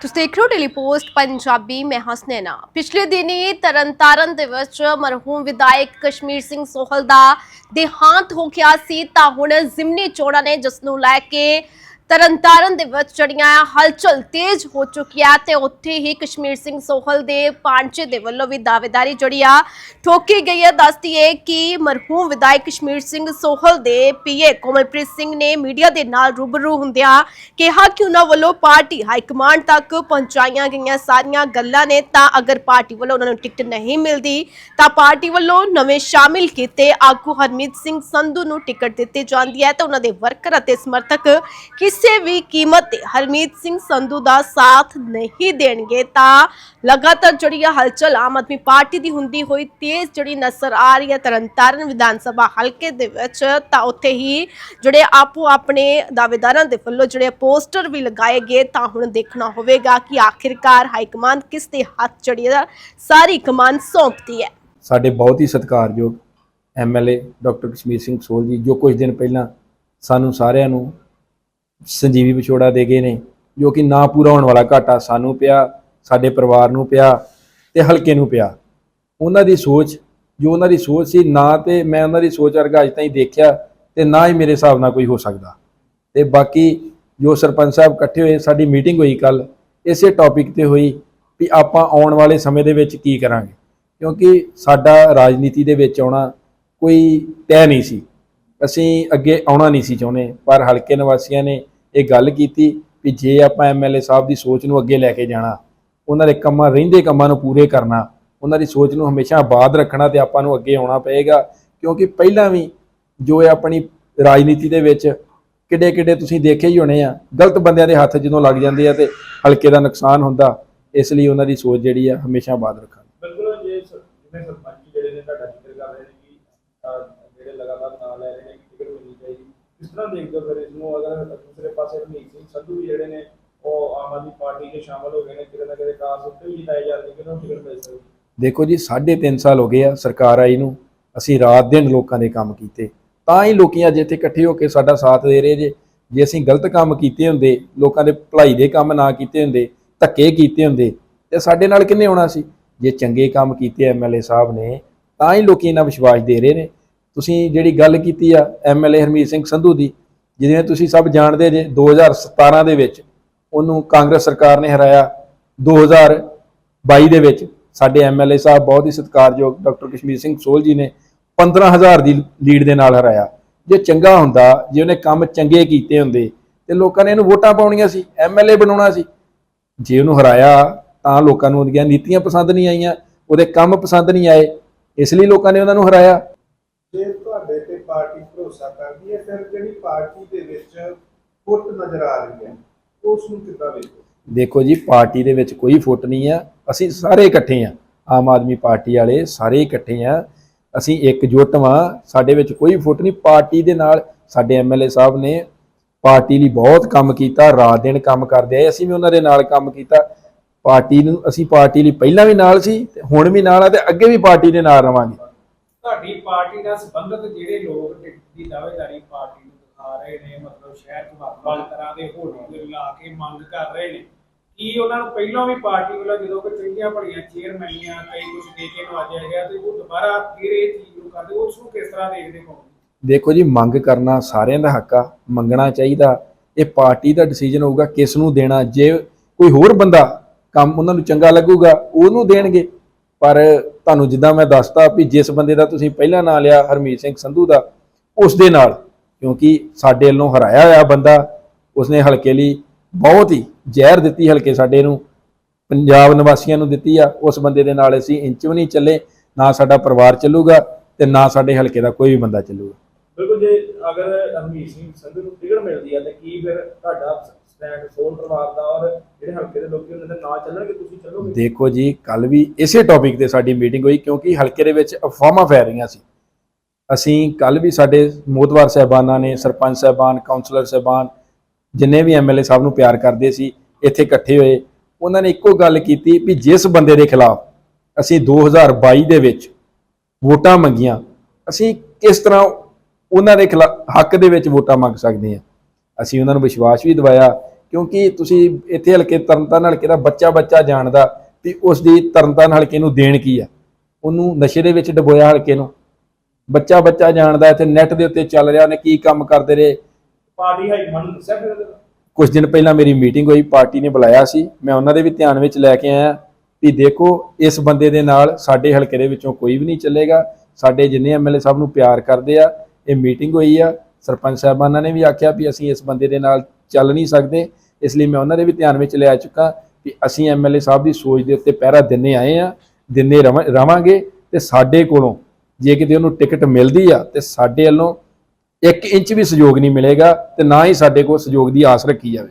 ਤੁਸੀਂ ਦੇਖ ਰਹੇ ਹੋ ਡੇਲੀ ਪੋਸਟ ਪੰਜਾਬੀ ਮੈਂ ਹਸਨੈਨਾ ਪਿਛਲੇ ਦਿਨੀ ਤਰਨਤਾਰਨ ਦੇ ਵਿੱਚ ਮਰਹੂਮ ਵਿਧਾਇਕ ਕਸ਼ਮੀਰ ਸਿੰਘ ਸੋਹਲ ਦਾ ਦੇਹਾਂਤ ਹੋ ਗਿਆ ਸੀ ਤਾਂ ਹੁਣ ਜ਼ਿਮਨੀ ਚੋਣਾਂ ਨੇ ਜਿਸ ਨੂੰ ਲੈ ਕੇ ਤਰਨਤਾਰਨ ਦੇ ਵਿੱਚ ਜੜੀਆਂ ਹਲਚਲ ਤੇਜ਼ ਹੋ ਚੁੱਕੀ ਹੈ ਤੇ ਉੱਥੇ ਹੀ ਕਸ਼ਮੀਰ ਸਿੰਘ ਸੋਹਲ ਦੇ ਪਾਂਚੇ ਦੇ ਵੱਲੋਂ ਵੀ ਦਾਅਵੇਦਾਰੀ ਜਿਹੜੀ ਆ ਠੋਕੀ ਗਈ ਹੈ। ਦੱਸਦੀ ਹੈ ਕਿ ਮਰਹੂਮ ਵਿਧਾਇਕ ਕਸ਼ਮੀਰ ਸਿੰਘ ਸੋਹਲ ਦੇ ਪੀਏ ਕੋਮਲਪ੍ਰੀਤ ਸਿੰਘ ਨੇ ਮੀਡੀਆ ਦੇ ਨਾਲ ਰੂਬਰੂ ਹੁੰਦਿਆਂ ਕਿਹਾ ਕਿ ਉਹਨਾਂ ਵੱਲੋਂ ਪਾਰਟੀ ਹਾਈ ਕਮਾਂਡ ਤੱਕ ਪਹੁੰਚਾਈਆਂ ਗਈਆਂ ਸਾਰੀਆਂ ਗੱਲਾਂ ਨੇ। ਤਾਂ ਅਗਰ ਪਾਰਟੀ ਵੱਲੋਂ ਉਹਨਾਂ ਨੂੰ ਟਿਕਟ ਨਹੀਂ ਮਿਲਦੀ, ਤਾਂ ਪਾਰਟੀ ਵੱਲੋਂ ਨਵੇਂ ਸ਼ਾਮਿਲ ਕੀਤੇ ਆਗੂ ਹਰਮੀਤ ਸਿੰਘ ਸੰਧੂ ਨੂੰ ਟਿਕਟ ਦਿੱਤੀ ਜਾਂਦੀ ਹੈ। ਤਾਂ ਉਹਨਾਂ ਦੇ ਵਰਕਰ ਅਤੇ ਸਮਰਥਕ ਕਿਸ ਵੀ ਕੀਮਤ ਤੇ ਹਰਮੀਤ ਸਿੰਘ ਸੰਧੂ ਦਾ ਸਾਥ ਨਹੀਂ ਦੇਣਗੇ ਤਾਂ ਲਗਾਤਾਰ ਜਿਹੜੀ ਇਹ ਹਲਚਲ ਆਮ ਆਦਮੀ ਪਾਰਟੀ ਦੀ ਹੁੰਦੀ ਹੋਈ ਤੇਜ਼ ਜਿਹੜੀ ਨਜ਼ਰ ਆ ਰਹੀ ਹੈ ਤਰਨਤਾਰਨ ਵਿਧਾਨ ਸਭਾ ਹਲਕੇ ਦੇ ਵਿੱਚ, ਤਾਂ ਉੱਥੇ ਹੀ ਜਿਹੜੇ ਆਪੋ ਆਪਣੇ ਦਾਅਵੇਦਾਰਾਂ ਦੇ ਵੱਲੋਂ ਜਿਹੜੇ ਪੋਸਟਰ ਵੀ ਲਗਾਏ ਗਏ, ਤਾਂ ਹੁਣ ਦੇਖਣਾ ਹੋਵੇਗਾ ਕਿ ਆਖਿਰਕਾਰ ਹਾਈ ਕਮਾਂਡ ਕਿਸ ਦੇ ਹੱਥ ਜਿਹੜੀ ਹੈ ਸਾਰੀ ਕਮਾਨ ਸੌਂਪਦੀ ਹੈ। ਸਾਡੇ ਬਹੁਤ ਹੀ ਸਤਿਕਾਰਯੋਗ ਐਮਐਲਏ ਡਾਕਟਰ ਕਸ਼ਮੀਰ ਸਿੰਘ ਸੋਲ ਜੀ, ਜੋ ਕੁਝ ਦਿਨ ਪਹਿਲਾਂ ਸਾਨੂੰ ਸਾਰਿਆਂ ਨੂੰ ਸੰਜੀਵੀ ਵਿਛੋੜਾ ਦੇ ਗਏ ਨੇ, ਜੋ ਕਿ ਨਾ ਪੂਰਾ ਹੋਣ ਵਾਲਾ ਘਾਟਾ ਸਾਨੂੰ ਪਿਆ, ਸਾਡੇ ਪਰਿਵਾਰ ਨੂੰ ਪਿਆ ਤੇ ਹਲਕੇ ਨੂੰ ਪਿਆ। ਉਹਨਾਂ ਦੀ ਸੋਚ, ਜੋ ਉਹਨਾਂ ਦੀ ਸੋਚ ਸੀ, ਨਾ ਤੇ ਮੈਂ ਉਹਨਾਂ ਦੀ ਸੋਚ ਵਰਗਾ ਅਜ ਤਾਈਂ ਦੇਖਿਆ ਤੇ ਨਾ ਹੀ ਮੇਰੇ ਹਿਸਾਬ ਨਾਲ ਕੋਈ ਹੋ ਸਕਦਾ। ਤੇ ਬਾਕੀ ਜੋ ਸਰਪੰਚ ਸਾਹਿਬ ਇਕੱਠੇ ਹੋਏ, ਸਾਡੀ ਮੀਟਿੰਗ ਹੋਈ ਕੱਲ, ਇਸੇ ਟੌਪਿਕ ਤੇ ਹੋਈ ਵੀ ਆਪਾਂ ਆਉਣ ਵਾਲੇ ਸਮੇਂ ਦੇ ਵਿੱਚ ਕੀ ਕਰਾਂਗੇ। ਕਿਉਂਕਿ ਸਾਡਾ ਰਾਜਨੀਤੀ ਦੇ ਵਿੱਚ ਆਉਣਾ ਕੋਈ ਤੈਅ ਨਹੀਂ ਸੀ। ਅਸੀਂ ਅੱਗੇ ਆਉਣਾ ਨਹੀਂ ਸੀ ਚਾਹੁੰਦੇ, ਪਰ ਹਲਕੇ ਨਿਵਾਸੀਆਂ ਨੇ ਇਹ ਗੱਲ ਕੀਤੀ ਵੀ ਜੇ ਆਪਾਂ ਐਮਐਲਏ ਸਾਹਿਬ ਦੀ ਸੋਚ ਨੂੰ ਅੱਗੇ ਲੈ ਕੇ ਜਾਣਾ, ਉਹਨਾਂ ਦੇ ਕੰਮਾਂ, ਰਹਿੰਦੇ ਕੰਮਾਂ ਨੂੰ ਪੂਰੇ ਕਰਨਾ, ਉਹਨਾਂ ਦੀ ਸੋਚ ਨੂੰ ਹਮੇਸ਼ਾ ਆਬਾਦ ਰੱਖਣਾ ਤੇ ਆਪਾਂ ਨੂੰ ਅੱਗੇ ਆਉਣਾ ਪਏਗਾ, ਕਿਉਂਕਿ ਪਹਿਲਾਂ ਵੀ ਜੋ ਆਪਣੀ ਰਾਜਨੀਤੀ ਦੇ ਵਿੱਚ ਕਿੱਡੇ ਕਿੱਡੇ ਤੁਸੀਂ ਦੇਖੇ ਹੀ ਹੋਣੇ ਆ, ਗਲਤ ਬੰਦਿਆਂ ਦੇ ਹੱਥ ਜਦੋਂ ਲੱਗ ਜਾਂਦੇ ਆ ਤੇ ਹਲਕੇ ਦਾ ਨੁਕਸਾਨ ਹੁੰਦਾ, ਇਸ ਲਈ ਉਹਨਾਂ ਦੀ ਸੋਚ ਜਿਹੜੀ ਆ ਹਮੇਸ਼ਾ ਆਬਾਦ ਰੱਖਾਂਗੇ। ਬਿਲਕੁਲ, ਜੇ ਜਿਵੇਂ ਸਰਪੰਚ ਜਿਹੜੇ ਨੇ ਤੁਹਾਡਾ ਜ਼ਿਕਰ ਕਰ ਰਹੇ ਨੇ ਕਿ ਜਿਹੜੇ ਲਗਾਤਾਰ ਨਾਂ ਲੈ ਰਹੇ ਨੇ ਕਿ ਟਿਕਟ ਮਿਲਣੀ ਚਾਹੀਦੀ। ਕਿਸ ਤਰ੍ਹਾਂ ਦੇਖਦੇ ਹੋ ਫਿਰ ਇਸ ਨੂੰ, ਅਗਰ ਦੂਸਰੇ ਪਾਸੇ ਰਣਜੀਤ ਸਿੰਘ ਸੰਧੂ ਵੀ ਜਿਹੜੇ ਨੇ, ਉਹ ਆਮ ਆਦਮੀ ਪਾਰਟੀ 'ਚ ਸ਼ਾਮਲ ਹੋ ਗਏ ਨੇ, ਕਿਤੇ ਨਾ ਕਿਤੇ ਕਾਸ ਉੱਤੇ ਵੀ ਜਿਤਾਏ ਜਾ ਰਹੇ ਨੇ ਟਿਕਟ ਮਿਲ ਸਕਦੀ ਦੇਖੋ ਜੀ 3.5 ਸਾਲ ਹੋ ਗਏ ਆ, ਸਰਕਾਰ ਆਈ ਨੂੰ, ਅਸੀਂ ਰਾਤ ਦਿਨ ਲੋਕਾਂ ਦੇ ਕੰਮ ਕੀਤੇ। ਤਾਂ ਹੀ ਲੋਕੀ ਅੱਜ ਇੱਥੇ ਇਕੱਠੇ ਹੋ ਕੇ ਸਾਡਾ ਸਾਥ ਦੇ ਰਹੇ ਜੇ। ਜੇ ਅਸੀਂ ਗਲਤ ਕੰਮ ਕੀਤੇ ਹੁੰਦੇ, ਲੋਕਾਂ ਦੇ ਭਲਾਈ ਦੇ ਕੰਮ ਨਾ ਕੀਤੇ ਹੁੰਦੇ, ਧੱਕੇ ਕੀਤੇ ਹੁੰਦੇ, ਤੇ ਸਾਡੇ ਨਾਲ ਕਿੰਨੇ ਹੋਣਾ ਸੀ? ਜੇ ਚੰਗੇ ਕੰਮ ਕੀਤੇ ਐਮਐਲਏ ਸਾਹਿਬ ਨੇ, ਤਾਂ ਹੀ ਲੋਕੀ ਇਹਨਾਂ ਵਿਸ਼ਵਾਸ ਦੇ ਰਹੇ ਨੇ। ਤੁਸੀਂ ਜਿਹੜੀ ਗੱਲ ਕੀਤੀ ਆ ਐਮਐਲਏ ਹਰਮੀਤ ਸਿੰਘ ਸੰਧੂ ਦੀ ਜਿਵੇਂ ਤੁਸੀਂ ਸਭ ਜਾਣਦੇ ਜੇ 2017 ਦੇ ਵਿੱਚ ਉਹਨੂੰ ਕਾਂਗਰਸ ਸਰਕਾਰ ਨੇ ਹਰਾਇਆ 2022 ਦੇ ਵਿੱਚ ਸਾਡੇ ਐਮਐਲਏ ਸਾਹਿਬ ਬਹੁਤ ਹੀ ਸਤਿਕਾਰਯੋਗ ਡਾਕਟਰ ਕਸ਼ਮੀਰ ਸਿੰਘ ਸੋਲ ਜੀ ਨੇ 15000 ਦੀ ਲੀਡ ਦੇ ਨਾਲ ਹਰਾਇਆ। ਜੇ ਚੰਗਾ ਹੁੰਦਾ, ਜੇ ਉਹਨੇ ਕੰਮ ਚੰਗੇ ਕੀਤੇ ਹੁੰਦੇ, ਤੇ ਲੋਕਾਂ ਨੇ ਇਹਨੂੰ ਵੋਟਾਂ ਪਾਉਣੀਆਂ ਸੀ ਐਮਐਲਏ ਬਣਾਉਣਾ ਸੀ। ਜੇ ਉਹਨੂੰ ਹਰਾਇਆ, ਤਾਂ ਲੋਕਾਂ ਨੂੰ ਉਹਦੀਆਂ ਨੀਤੀਆਂ ਪਸੰਦ ਨਹੀਂ ਆਈਆਂ, ਉਹਦੇ ਕੰਮ ਪਸੰਦ ਨਹੀਂ ਆਏ, ਇਸ ਲਈ ਲੋਕਾਂ ਨੇ ਉਹਨਾਂ ਨੂੰ ਹਰਾਇਆ। ਜੇ ਤੁਹਾਡੇ ਤੇ ਪਾਰਟੀ ਭਰੋਸਾ ਕਰਦੀ ਹੈ, ਫਿਰ ਜਿਹੜੀ ਪਾਰਟੀ ਦੇ ਵਿੱਚ ਫੁੱਟ ਨਜ਼ਰ ਆ ਰਹੀ ਹੈ, ਉਸ ਨੂੰ ਕਿੱਦਾਂ ਵੇਖੋ ਦੇਖੋ ਜੀ, ਪਾਰਟੀ ਦੇ ਵਿੱਚ ਕੋਈ ਫੁੱਟ ਨਹੀਂ ਆ। ਅਸੀਂ ਸਾਰੇ ਇਕੱਠੇ ਆ। ਆਮ ਆਦਮੀ ਪਾਰਟੀ ਵਾਲੇ ਸਾਰੇ ਇਕੱਠੇ ਆ। ਅਸੀਂ ਇਕਜੁੱਟ ਵਾਂ। ਸਾਡੇ ਵਿੱਚ ਕੋਈ ਫੁੱਟ ਨਹੀਂ। ਪਾਰਟੀ ਦੇ ਨਾਲ ਸਾਡੇ ਐਮਐਲਏ ਸਾਹਿਬ ਨੇ ਪਾਰਟੀ ਲਈ ਬਹੁਤ ਕੰਮ ਕੀਤਾ। ਰਾਤ ਦਿਨ ਕੰਮ ਕਰਦੇ ਆਏ। ਅਸੀਂ ਵੀ ਉਹਨਾਂ ਦੇ ਨਾਲ ਕੰਮ ਕੀਤਾ। ਪਾਰਟੀ ਨੂੰ, ਅਸੀਂ ਪਾਰਟੀ ਲਈ ਪਹਿਲਾਂ ਵੀ ਨਾਲ ਸੀ ਤੇ ਹੁਣ ਵੀ ਨਾਲ ਆ ਤੇ ਅੱਗੇ ਵੀ ਪਾਰਟੀ ਦੇ ਨਾਲ ਰਵਾਂਗੇ। ਤੁਹਾਡੀ ਪਾਰਟੀ ਨਾਲ ਸੰਬੰਧਿਤ ਜਿਹੜੇ ਲੋਕ ਟਿਕਟ ਦੀ ਦਾਅਵੇਦਾਰੀ ਪਾਰਟੀ ਨੂੰ ਦਿਖਾ ਰਹੇ ਨੇ, ਮਤਲਬ ਸ਼ਹਿਰ 'ਚ ਵੱਖ-ਵੱਖ ਤਰ੍ਹਾਂ ਦੇ ਹੋਰਡਿੰਗ ਲਾ ਕੇ ਮੰਗ ਕਰ ਰਹੇ ਨੇ, ਕੀ ਉਹਨਾਂ ਨੂੰ ਪਹਿਲਾਂ ਵੀ ਪਾਰਟੀ ਵੱਲੋਂ ਜਦੋਂ ਕਿ ਚੰਗੀਆਂ ਭਲੀਆਂ ਚੇਅਰਮੈਨੀਆਂ ਕਈ ਕੁਝ ਦੇ ਕੇ ਨਵਾਜਿਆ ਗਿਆ ਤੇ ਉਹ ਦੁਬਾਰਾ ਫਿਰ ਇਹ ਚੀਜ਼ ਨੂੰ ਕਰਦੇ, ਉਸ ਨੂੰ ਕਿਸ ਤਰ੍ਹਾਂ ਦੇਖਦੇ ਹੋ? ਦੇਖੋ ਜੀ, ਮੰਗ ਕਰਨਾ ਸਾਰਿਆਂ ਦਾ ਹੱਕ ਆ, ਮੰਗਣਾ ਚਾਹੀਦਾ, ਇਹ ਪਾਰਟੀ ਦਾ ਡਿਸੀਜਨ ਹੋਊਗਾ ਕਿਸ ਨੂੰ ਦੇਣਾ, ਜੇ ਕੋਈ ਹੋਰ ਬੰਦਾ ਕੰਮ ਉਹਨਾਂ ਨੂੰ ਚੰਗਾ ਲੱਗੂਗਾ, ਉਹਨੂੰ ਦੇਣਗੇ, ਪਰ ਤੁਹਾਨੂੰ ਜਿੱਦਾਂ ਮੈਂ ਦੱਸਤਾ ਵੀ ਜਿਸ ਬੰਦੇ ਦਾ ਤੁਸੀਂ ਪਹਿਲਾਂ ਨਾਂ ਲਿਆ ਹਰਮੀਤ ਸਿੰਘ ਸੰਧੂ ਦਾ, ਉਸ ਦੇ ਨਾਲ, ਕਿਉਂਕਿ ਸਾਡੇ ਵੱਲੋਂ ਹਰਾਇਆ ਹੋਇਆ ਬੰਦਾ, ਉਸਨੇ ਹਲਕੇ ਲਈ ਬਹੁਤ ਹੀ ਜ਼ਹਿਰ ਦਿੱਤੀ ਹਲਕੇ ਸਾਡੇ ਨੂੰ, ਪੰਜਾਬ ਨਿਵਾਸੀਆਂ ਨੂੰ ਦਿੱਤੀ ਆ, ਉਸ ਬੰਦੇ ਦੇ ਨਾਲ ਅਸੀਂ ਇੰਚ ਵੀ ਨਹੀਂ ਚੱਲੇ, ਨਾ ਸਾਡਾ ਪਰਿਵਾਰ ਚੱਲੂਗਾ ਤੇ ਨਾ ਸਾਡੇ ਹਲਕੇ ਦਾ ਕੋਈ ਵੀ ਬੰਦਾ ਚੱਲੂਗਾ। ਬਿਲਕੁਲ ਜੇ, ਅਗਰ ਹਰਮੀਤ ਸਿੰਘ ਸੰਧੂ ਨੂੰ ਟਿਕਟ ਮਿਲਦੀ ਹੈ ਤੇ ਕੀ ਫਿਰ ਤੁਹਾਡਾ ਸਟੈਂਡ ਸੋਲ ਪਰਿਵਾਰ ਦਾ ਔਰ ਜਿਹੜੇ ਹਲਕੇ ਦੇ ਲੋਕੀ ਉਹਨਾਂ ਦੇ ਨਾਂ ਚੱਲਣਗੇ, ਤੁਸੀਂ ਚੱਲੋਗੇ? ਦੇਖੋ ਜੀ ਕੱਲ ਵੀ ਇਸੇ ਟੌਪਿਕ ਤੇ ਸਾਡੀ ਮੀਟਿੰਗ ਹੋਈ, ਕਿਉਂਕਿ ਹਲਕੇ ਦੇ ਵਿੱਚ ਅਫਵਾਹਾਂ ਫੈਲ ਰਹੀਆਂ ਸੀ। ਅਸੀਂ ਕੱਲ ਵੀ ਸਾਡੇ ਮੋਤਵਾਰ ਸਹਿਬਾਨਾਂ ਨੇ, ਸਰਪੰਚ ਸਹਿਬਾਨ ਕਾਉਂਸਲਰ ਸਹਿਬਾਨ, ਜਿੰਨੇ ਵੀ ਐਮਐਲਏ ਸਾਹਿਬ ਨੂੰ ਪਿਆਰ ਕਰਦੇ ਸੀ, ਇੱਥੇ ਇਕੱਠੇ ਹੋਏ। ਉਹਨਾਂ ਨੇ ਇੱਕੋ ਗੱਲ ਕੀਤੀ ਵੀ ਜਿਸ ਬੰਦੇ ਦੇ ਖਿਲਾਫ ਅਸੀਂ 2022 ਦੇ ਵਿੱਚ ਵੋਟਾਂ ਮੰਗੀਆਂ, ਅਸੀਂ ਕਿਸ ਤਰ੍ਹਾਂ ਉਹਨਾਂ ਦੇ ਖਿਲਾਫ, ਹੱਕ ਦੇ ਵਿੱਚ ਵੋਟਾਂ ਮੰਗ ਸਕਦੇ ਹਾਂ। ਅਸੀਂ ਉਹਨਾਂ ਨੂੰ ਵਿਸ਼ਵਾਸ ਵੀ ਦਿਵਾਇਆ ਕਿਉਂਕਿ ਤੁਸੀਂ ਇੱਥੇ ਹਲਕੇ ਤਰਨਤਾਰਨ ਹਲਕੇ ਦਾ ਬੱਚਾ ਬੱਚਾ ਜਾਣਦਾ ਵੀ ਉਸ ਦੀ ਤਰਨਤਾਰਨ ਹਲਕੇ ਨੂੰ ਦੇਣ ਕੀ ਆ? ਉਹਨੂੰ ਨਸ਼ੇ ਦੇ ਵਿੱਚ ਡਬੋਇਆ ਹਲਕੇ ਨੂੰ। ਬੱਚਾ ਬੱਚਾ ਜਾਣਦਾ ਇੱਥੇ ਨੈਟ ਦੇ ਉੱਤੇ ਚੱਲ ਰਿਹਾ ਉਹਨੇ ਕੀ ਕੰਮ ਕਰਦੇ ਰਹੇ? ਪਾਰਟੀ ਹਾਈ ਕਮਾਂਡ ਨੂੰ ਦੱਸਿਆ ਫਿਰ ਉਹਦੇ ਬਾਰੇ? ਕੁਝ ਦਿਨ ਪਹਿਲਾਂ ਮੇਰੀ ਮੀਟਿੰਗ ਹੋਈ ਪਾਰਟੀ ਨੇ ਬੁਲਾਇਆ ਸੀ। ਮੈਂ ਉਹਨਾਂ ਦੇ ਵੀ ਧਿਆਨ ਵਿੱਚ ਲੈ ਕੇ ਆਇਆ ਵੀ ਦੇਖੋ ਇਸ ਬੰਦੇ ਦੇ ਨਾਲ ਸਾਡੇ ਹਲਕੇ ਦੇ ਵਿੱਚੋਂ ਕੋਈ ਵੀ ਨਹੀਂ ਚੱਲੇਗਾ। ਸਾਡੇ ਜਿੰਨੇ ਐਮਐਲਏ ਸਭ ਨੂੰ ਪਿਆਰ ਕਰਦੇ ਆ ਇਹ ਮੀਟਿੰਗ ਹੋਈ ਆ। ਸਰਪੰਚ ਸਾਹਿਬਾਨਾਂ ਨੇ ਵੀ ਆਖਿਆ ਵੀ ਅਸੀਂ ਇਸ ਬੰਦੇ ਦੇ ਨਾਲ ਚੱਲ ਨਹੀਂ ਸਕਦੇ, ਇਸ ਲਈ ਮੈਂ ਉਹਨਾਂ ਦੇ ਵੀ ਧਿਆਨ ਵਿੱਚ ਲਿਆ ਚੁੱਕਾ ਕਿ ਅਸੀਂ ਐਮਐਲਏ ਸਾਹਿਬ ਦੀ ਸੋਚ ਦੇ ਉੱਤੇ ਪਹਿਰਾ ਦਿੰਨੇ ਆਏ ਆ ਦਿੰਨੇ ਰਵਾਂ- ਰਵਾਂਗੇ ਤੇ ਸਾਡੇ ਕੋਲੋਂ ਜੇ ਕਿਤੇ ਉਹਨੂੰ ਟਿਕਟ ਮਿਲਦੀ ਆ ਤੇ ਸਾਡੇ ਵੱਲੋਂ 1 ਇੰਚ ਵੀ ਸਹਿਯੋਗ ਨਹੀਂ ਮਿਲੇਗਾ ਤੇ ਨਾ ਹੀ ਸਾਡੇ ਕੋਲ ਸਹਿਯੋਗ ਦੀ ਆਸ ਰੱਖੀ ਜਾਵੇ।